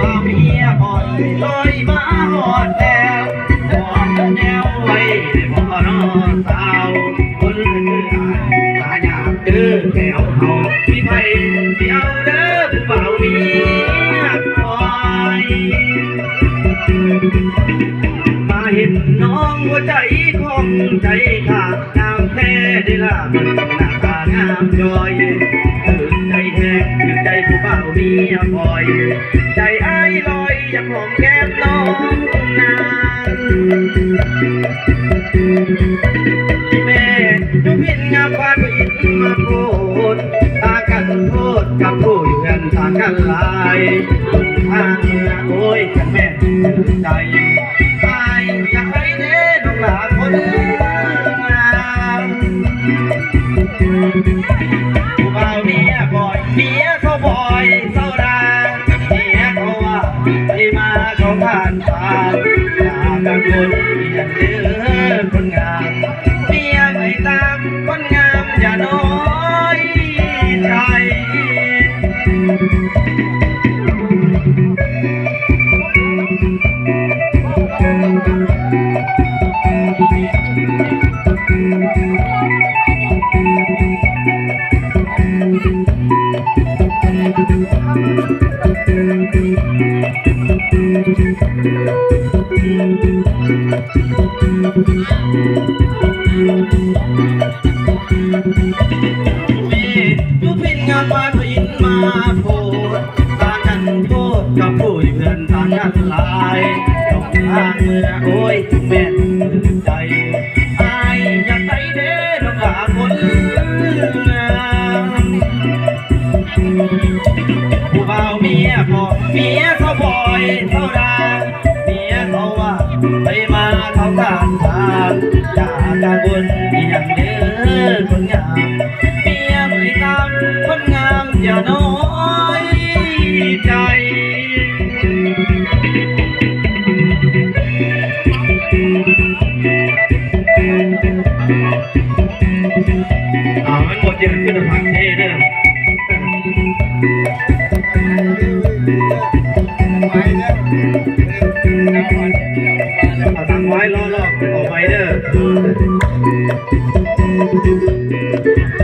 มาเมียอ่อนลอยมาหอดแล้วหอดแนวไว้บ่รอสาวคนคืออายตาหยาบเด้อแก้วเฮามีไผสิเอาเด้อ ใจของใจขาดน้ำแท้ได้ละมันหน้าตางามจอยตื่นใจแท้ตื่นใจผู้บ่าเมียคอย ใจไอ้ลอยอยากหอมแก้มน้องนานที่แม่ทุพินงามฟ้าก็อินมาโพดตากันโทษกับผู้อยู่กันทางกันหลายทางเมื่อโอ้ยกันแม่ตื่นใจ อย่าเด้อคนงามเมียไม่ตามคนงามอย่าน้อยใจ มีทุกพินงานบ้านอินมาโพดตากันโทษกับผู้อยู่เพื่อนทางกันหลายต้องทางเมื่อโอ้ยแม่นใจอายอยากไปเด้น้องหลาคนงามผู้บ่าวเมียพอเมียเขาบ่อยเท่าดาเมียเขาว่าไปมาเขาการทาง กังวลอย่างเด้อคนงามเมียไม่ตามคนงามอย่าน้อยใจ Música